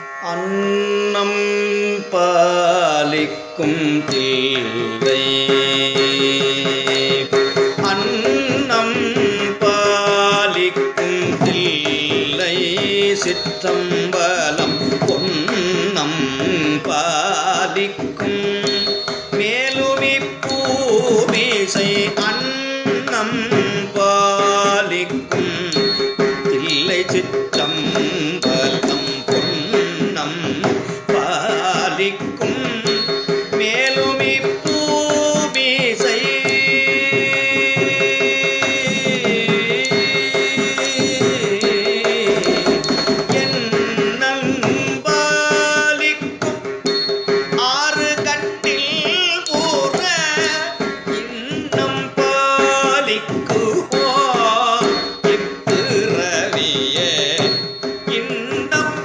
அன்னம் பாலிக்கும் தில்லை அன்னம் பாலிக்கும் தில்லை சிற்றம்பலம் பொன்னம் பாலிக்கும். மேலுமி பூமிசை அன்னம் பாலிக்கும் தில்லை சிற்றம்பலம் பாலிக்கும் மேலுமி பூமிசை. என்னம்பாலிக்கும் ஆறு கட்டில் பூர இன்னம் பாலிக்குவோ இப்பிறவியே இன்னம்